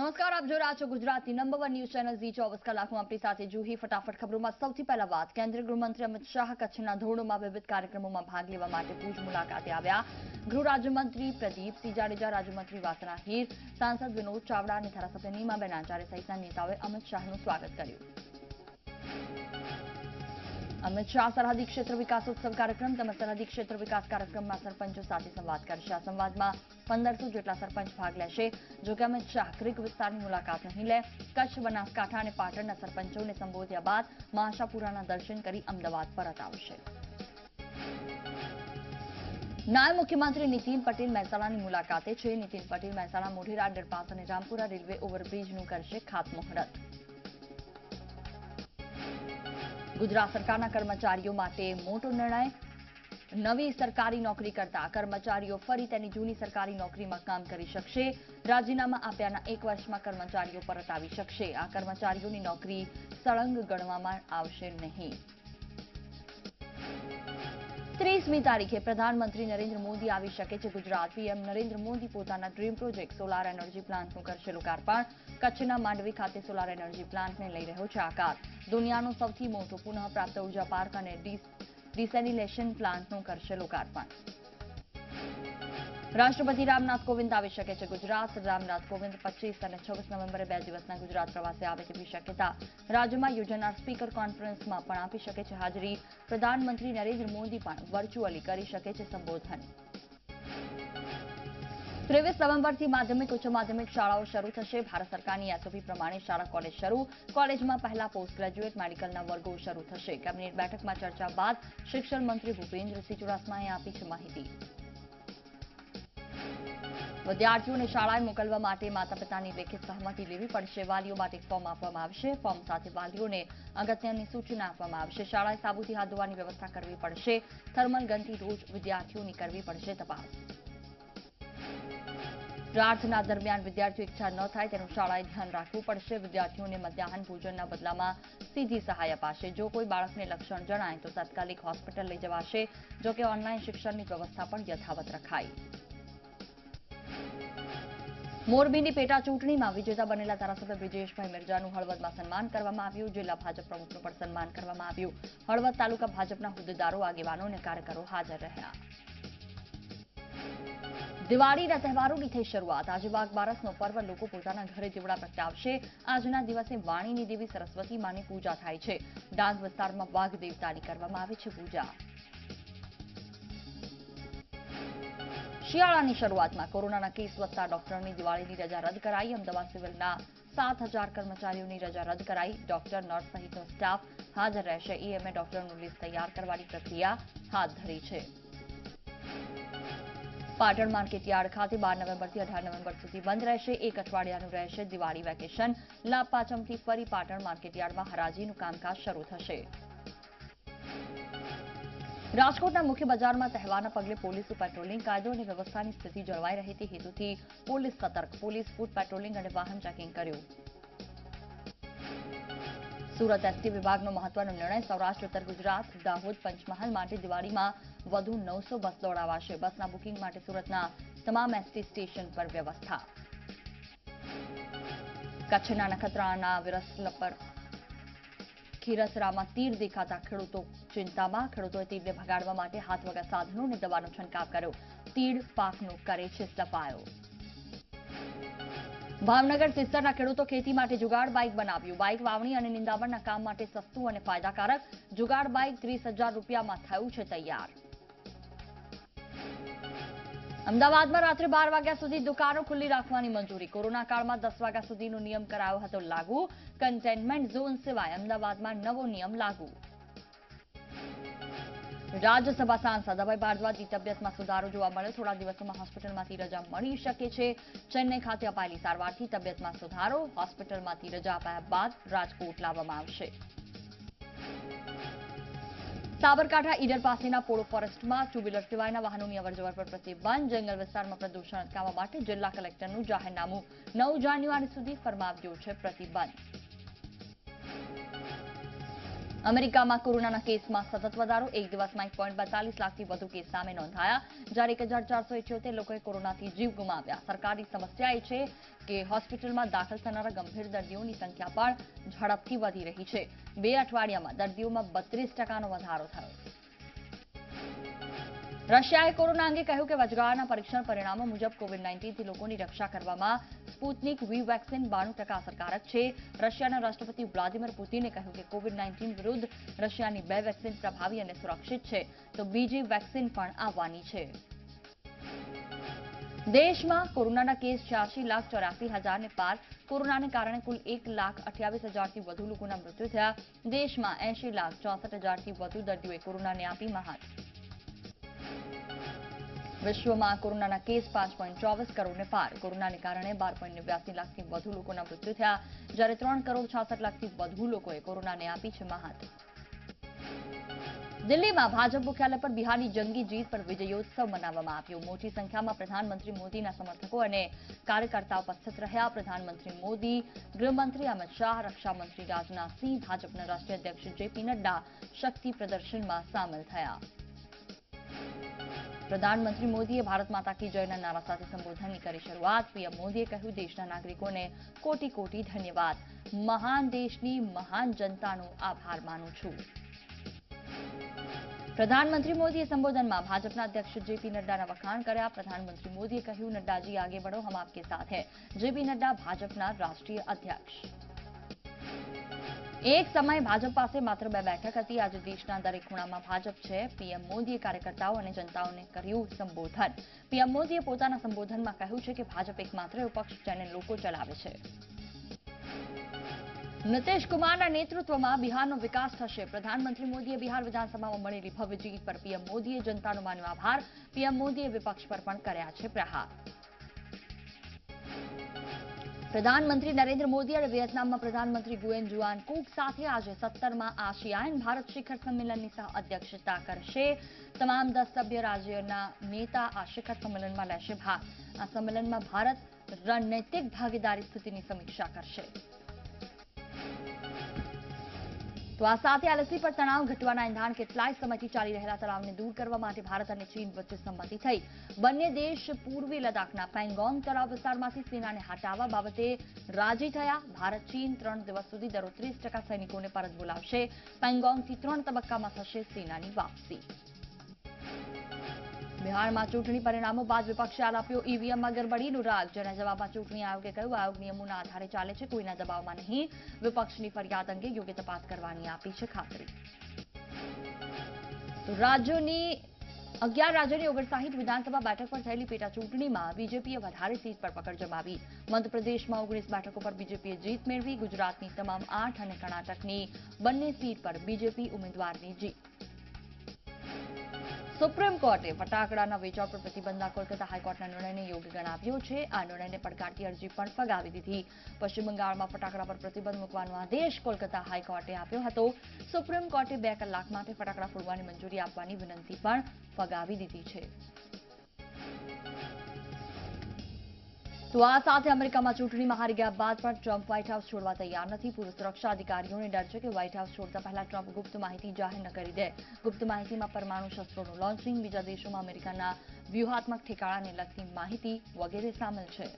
નમસ્કાર, આપ જોઈ રહ્યા છો ગુજરાતની number one news channel Zee ચોવીસ કલાકમાં. આપણી સાથે જુહી ફટાફટ ખબરોમાં સૌથી પહેલા વાત. કેન્દ્રીય ગૃહમંત્રી અમિત શાહ કચ્છના ધોરણોમાં વિવિધ કાર્યક્રમોમાં ભાગ લેવા માટે ભુજ મુલાકાતે આવ્યા. ગૃહ રાજ્યમંત્રી પ્રદીપસિંહ જાડેજા, રાજ્યમંત્રી વાસણા હીર સાંસદ વિનોદ ચાવડા અને ધારાસભ્ય નીમાબેન આચાર્ય સહિતના નેતાઓએ અમિત શાહનું સ્વાગત કર્યું. અમિત શાહ સરહદી ક્ષેત્ર વિકાસોત્સવ કાર્યક્રમ તેમજ સરહદી ક્ષેત્ર વિકાસ કાર્યક્રમમાં સરપંચો સાથે સંવાદ કરશે. આ સંવાદમાં પંદરસો જેટલા સરપંચ ભાગ લેશે. જોકે અમિત શાહ ક્રિક વિસ્તારની મુલાકાત નહીં લે. કચ્છ, બનાસકાંઠા અને પાટણના સરપંચોને સંબોધ્યા બાદ મહાશાપુરાના દર્શન કરી અમદાવાદ પરત આવશે. નાયબ મુખ્યમંત્રી નીતિન પટેલ મહેસાણાની મુલાકાતે છે. નીતિન પટેલ મહેસાણા, મોઢેરા, અંડરપાસ અને રામપુરા રેલવે ઓવરબ્રિજનું કરશે ખાતમુહૂર્ત. ગુજરાત સરકારના કર્મચારીઓ માટે મોટો નિર્ણય. નવી સરકારી નોકરી કરતા કર્મચારીઓ ફરી તેની જૂની સરકારી નોકરીમાં કામ કરી શકશે. રાજીનામા આપ્યાના એક વર્ષમાં કર્મચારીઓ પરત આવી શકશે. આ કર્મચારીઓની નોકરી સળંગ ગણવામાં આવશે નહીં. ત્રીસમી તારીખે પ્રધાનમંત્રી નરેન્દ્ર મોદી આવી શકે છે ગુજરાત. પીએમ નરેન્દ્ર મોદી પોતાના ડ્રીમ પ્રોજેક્ટ સોલાર એનર્જી પ્લાન્ટનું કરશે લોકાર્પણ કચ્છના માંડવી ખાતે સોલાર એનર્જી પ્લાન્ટને લઈ રહ્યો છે આકાર. દુનિયાનો સૌથી મોટો પુનઃ પ્રાપ્ત ઊર્જા પાર્ક અને ડિસેનિલેશન પ્લાન્ટનું કરશે લોકાર્પણ રાષ્ટ્રપતિ રામનાથ કોવિંદ આવી શકે છે ગુજરાત. રામનાથ કોવિંદ પચીસ અને છવ્વીસ નવેમ્બરે બે દિવસના ગુજરાત પ્રવાસે આવે તેવી શક્યતા રાજ્યમાં યોજાનાર સ્પીકર કોન્ફરન્સમાં પણ આપી શકે છે હાજરી. પ્રધાનમંત્રી નરેન્દ્ર મોદી પણ વર્ચ્યુઅલી કરી શકે છે સંબોધન. ત્રેવીસ નવેમ્બરથી માધ્યમિક, ઉચ્ચ માધ્યમિક શાળાઓ શરૂ થશે. ભારત સરકારની એસઓપી પ્રમાણે શાળા, કોલેજ શરૂ. કોલેજમાં પહેલા પોસ્ટ ગ્રેજ્યુએટ મેડિકલના વર્ગો શરૂ થશે. કેબિનેટ બેઠકમાં ચર્ચા બાદ શિક્ષણ મંત્રી ભૂપેન્દ્રસિંહ ચુડાસમાએ આપી છે માહિતી. વિદ્યાર્થીઓને શાળાએ મોકલવા માટે માતા પિતાની લેખિત સહમતિ લેવી પડશે. વાલીઓ માટે ફોર્મ આપવામાં આવશે. ફોર્મ સાથે વાલીઓને અગત્યની સૂચના આપવામાં આવશે. શાળાએ સાબુથી હાથ ધોવાની વ્યવસ્થા કરવી પડશે. થર્મલ ગનથી રોજ વિદ્યાર્થીઓની કરવી પડશે તપાસ. પ્રાર્થના દરમિયાન વિદ્યાર્થીઓ ઈચ્છા ન થાય તેનું શાળાએ ધ્યાન રાખવું પડશે. વિદ્યાર્થીઓને મધ્યાહન ભોજનના બદલામાં સીધી સહાય અપાશે. જો કોઈ બાળકને લક્ષણ જણાય તો તાત્કાલિક હોસ્પિટલ લઈ જવાશે. જોકે ઓનલાઈન શિક્ષણની વ્યવસ્થા પણ યથાવત રખાઈ. મોરબીની પેટા ચૂંટણીમાં વિજેતા બનેલા ધારાસભ્ય બ્રિજેશભાઈ મિરજાનું હળવદમાં સન્માન કરવામાં આવ્યું, જિલ્લા ભાજપ પ્રમુખનું પણ સન્માન કરવામાં આવ્યું. હળવદ તાલુકા ભાજપના હોદ્દેદારો, આગેવાનો અને કાર્યકરો હાજર રહ્યા. દિવાળીના તહેવારોની થઈ શરૂઆત. આજે વાઘ બારસનો પર્વ લોકો પોતાના ઘરે દીવડા પ્રગટાવશે. આજના દિવસે વાણીની દેવી સરસ્વતી માની પૂજા થાય છે. ડાંગ વિસ્તારમાં વાઘ દેવતાની કરવામાં આવે છે પૂજા. શિયાળાની શરૂઆતમાં કોરોનાના કેસ વધતા ડોક્ટરની દિવાળીની રજા રદ કરાઈ. અમદાવાદ સિવિલના સાત હજાર કર્મચારીઓની રજા રદ કરાઈ. ડોક્ટર, નર્સ સહિતનો સ્ટાફ હાજર રહેશે. ઈએમએ ડોક્ટરનું લિસ્ટ તૈયાર કરવાની પ્રક્રિયા હાથ ધરી છે. પાટણ માર્કેટયાર્ડ ખાતે બાર નવેમ્બરથી અઢાર નવેમ્બર સુધી બંધ રહેશે. એક અઠવાડિયાનું રહેશે દિવાળી વેકેશન. લાભ પાચમથી ફરી પાટણ માર્કેટયાર્ડમાં હરાજીનું કામકાજ શરૂ થશે. રાજકોટના મુખ્ય બજારમાં તહેવારના પગલે પોલીસ પેટ્રોલિંગ કાયદો અને વ્યવસ્થાની સ્થિતિ જળવાઈ રહે તે હેતુથી પોલીસ સતર્ક. પોલીસ ફૂટ પેટ્રોલિંગ અને વાહન ચેકિંગ કર્યું. સુરત એસટી વિભાગનો મહત્વનો નિર્ણય, સૌરાષ્ટ્ર, ઉત્તર ગુજરાત, દાહોદ પંચમહાલ માટે દિવાળીમાં વધુ નવસો બસ દોડાવાશે. બસના બુકિંગ માટે સુરતના તમામ એસટી સ્ટેશન પર વ્યવસ્થા. કચ્છના નખત્રાણા વિરસલ પર ખીરસરામાં તીડ દેખાતા ખેડૂતો ચિંતામાં. ખેડૂતોએ તીડને ભગાડવા માટે હાથ સાધનો અને દવાનો છંટકાવ કર્યો. તીડ પાકનો કરે છે સફાયો ભાવનગર સિસ્ટરના ખેડૂતો ખેતી માટે જુગાડ બાઇક બનાવ્યું. બાઇક વાવણી અને નિંદામણના કામ માટે સસ્તું અને ફાયદાકારક જુગાડ બાઇક ત્રીસ રૂપિયામાં થયું છે તૈયાર. અમદાવાદમાં રાત્રે બાર વાગ્યા સુધી દુકાનો ખુલ્લી રાખવાની મંજૂરી. કોરોના કાળમાં દસ વાગ્યા સુધીનો નિયમ કરાયો હતો લાગુ. કન્ટેનમેન્ટ ઝોન સિવાય અમદાવાદમાં નવો નિયમ લાગુ. રાજ્યસભા સાંસદ અભય ભારદ્વાજની તબિયતમાં સુધારો જોવા મળ્યો. થોડા દિવસોમાં હોસ્પિટલમાંથી રજા મળી શકે છે. ચેન્નઈ ખાતે અપાયેલી સારવારથી તબિયતમાં સુધારો. હોસ્પિટલમાંથી રજા અપાયા બાદ રાજકોટ લાવવામાં આવશે. સાબરકાંઠા ઈડર પાસેના પોળો ફોરેસ્ટમાં ટુ વ્હીલર સિવાયના વાહનોની અવરજવર પર પ્રતિબંધ. જંગલ વિસ્તારમાં પ્રદૂષણ અટકાવવા માટે જિલ્લા કલેક્ટરનું જાહેરનામું. નવ જાન્યુઆરી સુધી ફરમાવ્યું છે પ્રતિબંધ. અમેરિકામાં કોરોનાના કેસમાં સતત વધારો, એક દિવસમાં એક પોઈન્ટ બેતાલીસ લાખથી વધુ કેસ સામે નોંધાયા. જ્યારે એક હજાર ચારસો ઇઠ્યોતેર લોકોએ કોરોનાથી જીવ ગુમાવ્યા. સરકારની સમસ્યા એ છે કે હોસ્પિટલમાં દાખલ થનારા ગંભીર દર્દીઓની સંખ્યા પણ ઝડપથી વધી રહી છે. બે અઠવાડિયામાં દર્દીઓમાં બત્રીસ ટકાનો વધારો થયો. રશિયાએ કોરોના અંગે કહ્યું કે વચગાળાના પરીક્ષણ પરિણામો મુજબ કોવિડ નાઇન્ટીનથી લોકોની રક્ષા કરવામાં સ્પુતનિક વી વેક્સિન બાણું ટકા અસરકારક છે. રશિયાના રાષ્ટ્રપતિ વ્લાદિમીર પુતિને કહ્યું કે કોવિડ નાઇન્ટીન વિરુદ્ધ રશિયાની બે વેક્સિન પ્રભાવી અને સુરક્ષિત છે. તો બીજી વેક્સિન પણ આવવાની છે. દેશમાં કોરોનાના કેસ છ્યાસી લાખ ચોરાસી હજારને પાર. કોરોનાને કારણે કુલ એક લાખ અઠ્યાવીસ હજારથી વધુ લોકોના મૃત્યુ થયા. દેશમાં એંશી લાખ ચોસઠ હજારથી વધુ દર્દીઓએ કોરોનાને આપી મહાત વિશ્વમાં કોરોનાના કેસ પાંચ પોઈન્ટ ચોવીસ કરોડને પાર. કોરોનાને કારણે બાર પોઈન્ટ નેવ્યાસી લાખથી વધુ લોકોના મૃત્યુ થયા. જ્યારે ત્રણ કરોડ છાસઠ લાખથી વધુ લોકોએ કોરોનાને આપી છે મહાત. દિલ્હીમાં ભાજપ મુખ્યાલય પર બિહારની જંગી જીત પર વિજયોત્સવ મનાવવામાં આવ્યો. મોટી સંખ્યામાં પ્રધાનમંત્રી મોદીના સમર્થકો અને કાર્યકર્તાઓ ઉપસ્થિત રહ્યા. પ્રધાનમંત્રી મોદી, ગૃહમંત્રી અમિત શાહ, રક્ષામંત્રી રાજનાથસિંહ, ભાજપના રાષ્ટ્રીય અધ્યક્ષ જેપી નડ્ડા શક્તિ પ્રદર્શનમાં સામેલ થયા. પ્રધાનમંત્રી મોદીએ ભારત માતા કી જયના નારા સાથે સંબોધનની કરી શરૂઆત. પીએમ મોદીએ કહ્યું, દેશના નાગરિકોને કોટી કોટી ધન્યવાદ. મહાન દેશની મહાન જનતાનો આભાર માનું છું. પ્રધાનમંત્રી મોદીએ સંબોધનમાં ભાજપના અધ્યક્ષ જેપી નડ્ડાના વખાણ કર્યા. પ્રધાનમંત્રી મોદીએ કહ્યું, નડ્ડાજી આગે બઢો હમ આપકે સાથ હૈ. જેપી નડ્ડા ભાજપના રાષ્ટ્રીય અધ્યક્ષ. એક સમયે ભાજપ પાસે માત્ર બે બેઠક હતી. આજે દેશના દરેક ખૂણામાં ભાજપ છે. પીએમ મોદીએ કાર્યકર્તાઓ અને જનતાઓને કર્યું સંબોધન. પીએમ મોદીએ પોતાના સંબોધનમાં કહ્યું છે કે ભાજપ એકમાત્ર એવો પક્ષ જેને લોકો ચલાવે છે. નીતિશ કુમારના નેતૃત્વમાં બિહારનો વિકાસ થશે. પ્રધાનમંત્રી મોદીએ બિહાર વિધાનસભામાં મળેલી ભવ્ય જીત પર પીએમ મોદીએ જનતાનો માન્યો આભાર. પીએમ મોદીએ વિપક્ષ પર પણ કર્યા છે પ્રહાર. પ્રધાનમંત્રી નરેન્દ્ર મોદી અને વિયેતનામમાં પ્રધાનમંત્રી ગુએન જુઆન કુક સાથે આજે સત્તરમાં આસિયાન ભારત શિખર સંમેલનની અધ્યક્ષતા કરશે. તમામ દસ સભ્ય રાજ્યના નેતા આ શિખર સંમેલનમાં લેશે ભાગ. આ સંમેલનમાં ભારત રણનૈતિક ભાગીદારી સ્થિતિની સમીક્ષા કરશે. તો આ સાથે એલએસી પર તણાવ ઘટવાના એંધાણ કેટલાય સમયથી ચાલી રહેલા તણાવને દૂર કરવા માટે ભારત અને ચીન વચ્ચે સંમતિ થઈ. બંને દેશ પૂર્વી લદ્દાખના પેંગોંગ તળાવ વિસ્તારમાંથી સેનાને હટાવવા બાબતે રાજી થયા. ભારત, ચીન ત્રણ દિવસ સુધી દરરોજ ત્રીસ ટકા સૈનિકોને પરત બોલાવશે. પેંગોંગથી ત્રણ તબક્કામાં થશે સેનાની વાપસી. બિહારમાં ચૂંટણી પરિણામો બાદ વિપક્ષે આલાપ્યો ઈવીએમમાં ગડબડીનો રાગ. જેના જવાબમાં ચૂંટણી આયોગે કહ્યું આયોગ નિયમોના આધારે ચાલે છે, કોઈના દબાવમાં નહીં. વિપક્ષની ફરિયાદ અંગે યોગ્ય તપાસ કરવાની આપી છે ખાતરી. રાજ્યોની અગિયાર રાજ્યોની ઓગણસાહીઠ વિધાનસભા બેઠક પર થયેલી પેટા ચૂંટણીમાં બીજેપીએ વધારે સીટ પર પકડ જમાવી. મધ્યપ્રદેશમાં ઓગણીસ બેઠકો પર બીજેપીએ જીત મેળવી. ગુજરાતની તમામ આઠ અને કર્ણાટકની બંને સીટ પર બીજેપી ઉમેદવારની જીત. સુપ્રીમ કોર્ટે ફટાકડાના વેચાણ પર પ્રતિબંધના કોલકાતા હાઈકોર્ટના નિર્ણયને યોગ્ય ગણાવ્યો છે. આ નિર્ણયને પડકારતી અરજી પણ ફગાવી દીધી. પશ્ચિમ બંગાળમાં ફટાકડા પર પ્રતિબંધ મૂકવાનો આદેશ કોલકાતા હાઈકોર્ટે આપ્યો હતો. સુપ્રીમ કોર્ટે બે કલાક માટે ફટાકડા ફોડવાની મંજૂરી આપવાની વિનંતી પણ ફગાવી દીધી છે. તો આ સાથે અમેરિકામાં ચૂંટણીમાં હારી ગયા બાદ પણ ટ્રમ્પ વ્હાઇટ હાઉસ છોડવા તૈયાર નથી. પૂર્વ સુરક્ષા અધિકારીઓને ડર છે કે વ્હાઇટ હાઉસ છોડતા પહેલા ટ્રમ્પ ગુપ્ત માહિતી જાહેર ન કરી દે. ગુપ્ત માહિતીમાં પરમાણુ શસ્ત્રોનું લોન્ચિંગ બીજા દેશોમાં અમેરિકાના વ્યૂહાત્મક ઠેકાણાને લગતી માહિતી વગેરે સામેલ છે.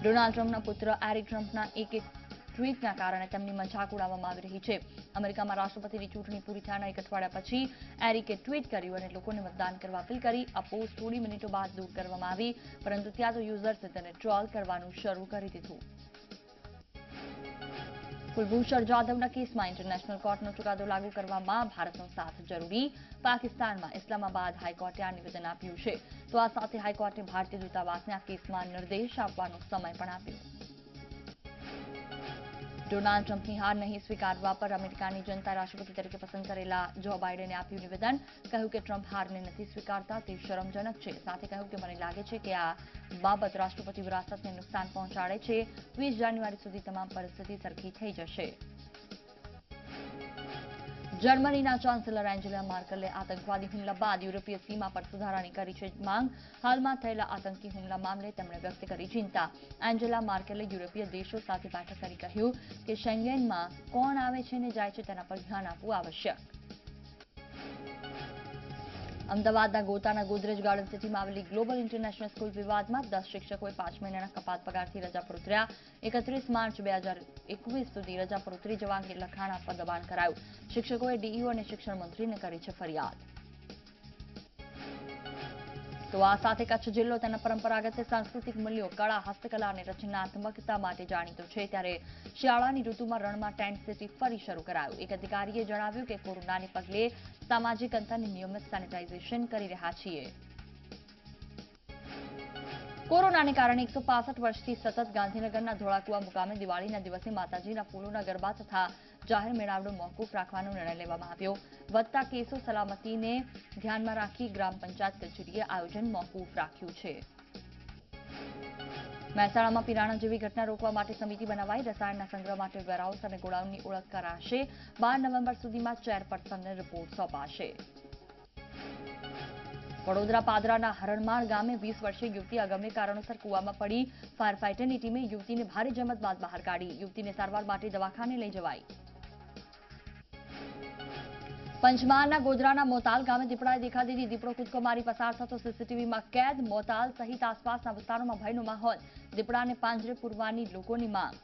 ડોનાલ્ડ ટ્રમ્પના પુત્ર એરિક ટ્રમ્પના એક એક ટ્વીટના કારણે તેમની મજાક ઉડાવવામાં આવી રહી છે. અમેરિકામાં રાષ્ટ્રપતિની ચૂંટણી પૂરી થયાના એક અઠવાડિયા પછી એરિકે ટ્વીટ કર્યું અને લોકોને મતદાન કરવા અપીલ કરી. આ પોસ્ટ થોડી મિનિટો બાદ દૂર કરવામાં આવી, પરંતુ ત્યાં તો યુઝર્સે તેને ટ્રોલ કરવાનું શરૂ કરી દીધું. કુલભૂષણ જાધવના કેસમાં ઇન્ટરનેશનલ કોર્ટનો ચુકાદો લાગુ કરવામાં ભારતનો સાથ જરૂરી. પાકિસ્તાનમાં ઇસ્લામાબાદ હાઈકોર્ટે આ નિવેદન આપ્યું છે. તો આ સાથે હાઈકોર્ટે ભારતીય દૂતાવાસને આ કેસમાં નિર્દેશ આપવાનો સમય પણ આપ્યો. ડોનાલ્ડ ટ્રમ્પની હાર નહીં સ્વીકારવા પર અમેરિકાની જનતા રાષ્ટ્રપતિ તરીકે પસંદ કરેલા જો બાઇડેને આપ્યું નિવેદન. કહ્યું કે ટ્રમ્પ હારને નથી સ્વીકારતા, તે શરમજનક છે. સાથે કહ્યું કે મને લાગે છે કે આ બાબત રાષ્ટ્રપતિ વિરાસતને નુકસાન પહોંચાડે છે. વીસ જાન્યુઆરી સુધી તમામ પરિસ્થિતિ સરખી થઈ જશે. જર્મનીના ચાન્સેલર એન્જેલા માર્કલે આતંકવાદી હુમલા બાદ યુરોપીય સીમા પર સુધારાની કરી છે માંગ. હાલમાં થયેલા આતંકી હુમલા મામલે તેમણે વ્યક્ત કરી ચિંતા. એન્જેલા માર્કેલે યુરોપીય દેશો સાથે બેઠક કરી કહ્યું કે શેંગેનમાં કોણ આવે છે ને જાય છે તેના પર ધ્યાન આપવું આવશ્યક. અમદાવાદના ગોતાના ગોદરેજ ગાર્ડન સિટીમાં આવેલી ગ્લોબલ ઇન્ટરનેશનલ સ્કૂલ વિવાદમાં દસ શિક્ષકોએ પાંચ મહિનાના કપાત પગારથી રજા પર ઉતર્યા. એકત્રીસ માર્ચ બે હજાર એકવીસ સુધી રજા પર ઉતરી જવા અંગે લખાણ આપવા દબાણ કરાયું. શિક્ષકોએ ડીઈઓ અને શિક્ષણ મંત્રીને કરી છે ફરિયાદ. તો આ સાથે કચ્છ જિલ્લો તેના પરંપરાગત સાંસ્કૃતિક મૂલ્યો, કળા, હસ્તકલા અને રચનાત્મકતા માટે જાણીતો છે. ત્યારે શિયાળાની ઋતુમાં રણમાં ટેન્ટ સિટી ફરી શરૂ કરાયું. એક અધિકારીએ જણાવ્યું કે કોરોનાને પગલે સામાજિક અંતરની નિયમિત સેનિટાઇઝેશન કરી રહ્યા છીએ. કોરોનાને કારણે એકસો વર્ષથી સતત ગાંધીનગરના ધોળાકુવા મુકામે દિવાળીના દિવસે માતાજીના ફૂલોના ગરબા તથા જાહેર મેળાવડો મોકૂફ રાખવાનો નિર્ણય લેવામાં આવ્યો. વધતા કેસો સલામતીને ધ્યાનમાં રાખી ગ્રામ પંચાયત કચેરીએ આયોજન મોકૂફ રાખ્યું છે. મહેસાણામાં પિરાણા જેવી ઘટના રોકવા માટે સમિતિ બનાવાઈ. રસાયણના સંગ્રહ માટે વેરહાઉસ અને ગોડાઉનની ઓળખ કરાશે. બાર નવેમ્બર સુધીમાં ચેરપર્સનને રિપોર્ટ સોંપાશે. વડોદરા પાદરાના હરણમાળ ગામે વીસ વર્ષીય યુવતી અગમ્ય કારણોસર કુવામાં પડી. ફાયર ફાઇટરની ટીમે યુવતીને ભારે જમત બાદ બહાર કાઢી. યુવતીને સારવાર માટે દવાખાને લઈ જવાઈ. પંચમહાલના ગોધરાના મોતાલ ગામે દીપડાએ દેખા દીધી. દીપડો કૂદકો મારી પસાર થતો સીસીટીવીમાં કેદ, મોતાલ સહિત આસપાસના વિસ્તારોમાં ભયનો માહોલ. દીપડાને પાંજરે પૂરવાની લોકોની માંગ.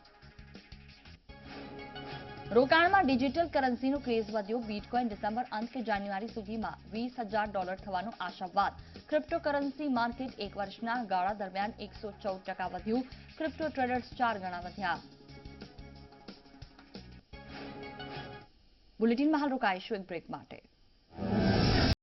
રોકાણમાં ડિજિટલ કરન્સીનો ક્રેઝ વધ્યો. બીટકોઇન ડિસેમ્બર અંત કે જાન્યુઆરી સુધીમાં વીસ હજાર ડોલર થવાનો આશાવાદ. ક્રિપ્ટોકરન્સી માર્કેટ એક વર્ષના ગાળા દરમિયાન એકસો ચૌદ ટકા વધ્યું. ક્રિપ્ટો ટ્રેડર્સ ચાર ગણા વધ્યા. બુલેટિનમાં હાલ રોકાઈશું એક બ્રેક માટે.